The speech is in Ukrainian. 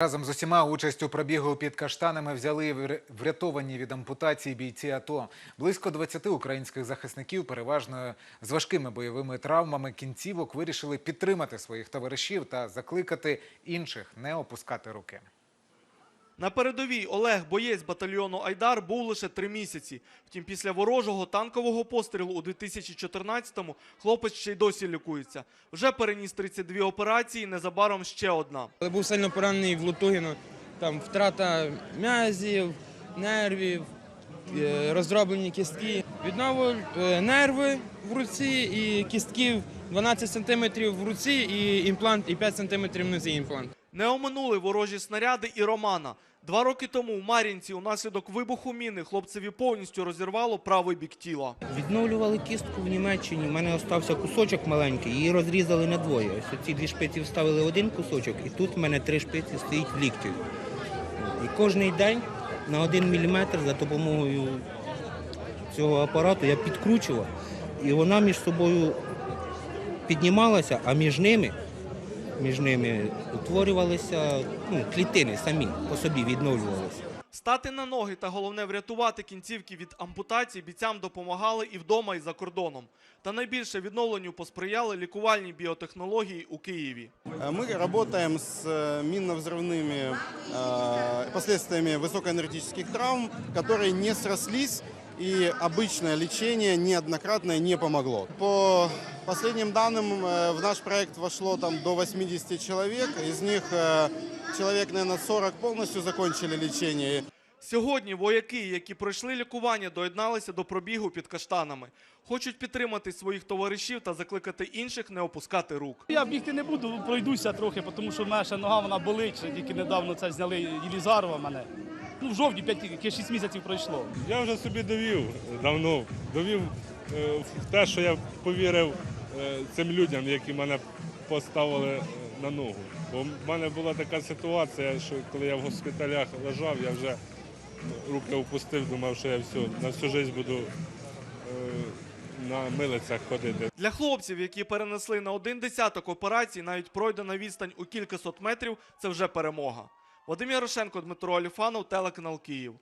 Разом з усіма участь у пробігу під каштанами взяли врятовані від ампутації бійці АТО. Близько 20 українських захисників, переважно з важкими бойовими травмами кінцівок, вирішили підтримати своїх товаришів та закликати інших не опускати руки. На передовій Олег, боєць батальйону Айдар, був лише три місяці. Втім, після ворожого танкового пострілу у 2014-му хлопець ще й досі лікується. Вже переніс 32 операції, незабаром ще одна. Був сильно поранений в Лутугіно, там втрата м'язів, нервів, е, роздроблені кістки. Відновив е, нерви в руці і кістків 12 см в руці і імплант, і 5 см нозі імплант. Не оминули ворожі снаряди і Романа. Два роки тому в Мар'їнці унаслідок вибуху міни хлопцеві повністю розірвало правий бік тіла. Відновлювали кістку в Німеччині. У мене остався кусочок маленький, її розрізали на двоє. Ось ці дві шпиці вставили один кусочок, і тут в мене три шпиці стоїть в лікті. І кожен день на один міліметр за допомогою цього апарату я підкручував, і вона між собою піднімалася, а між ними, між ними утворювалися ну, клітини самі по собі відновлювалися. Стати на ноги та головне врятувати кінцівки від ампутації бійцям допомагали і вдома, і за кордоном. Та найбільше відновленню посприяли лікувальні біотехнології у Києві. Э, Мы работаем с э, минно-взрывными э, последствиями высокоэнергетических травм, которые не срослись, и обычное лечение неоднократное не помогло. По последним данным, э, в наш проект вошло там до 80 человек, из них э, человек, наверное, 40 полностью закончили лечение. Сьогодні вояки, які пройшли лікування, доєдналися до пробігу під каштанами. Хочуть підтримати своїх товаришів та закликати інших не опускати рук. Я бігти не буду, пройдуся трохи, тому що в мене ще нога вона болить. ще Тільки недавно це зняли Єлізарова мене. Ну, в жовтні 5-6 місяців пройшло. Я вже собі довів давно, довів е, в те, що я повірив е, цим людям, які мене поставили е, на ногу. Бо в мене була така ситуація, що коли я в госпіталях лежав, я вже руки опустив, думав, що я все, на всю життя буду на милицях ходити. Для хлопців, які перенесли на один десяток операцій, навіть пройдена відстань у кількасот метрів, це вже перемога. Вадим Ярошенко, Дмитро Аліфанов, телеканал Київ.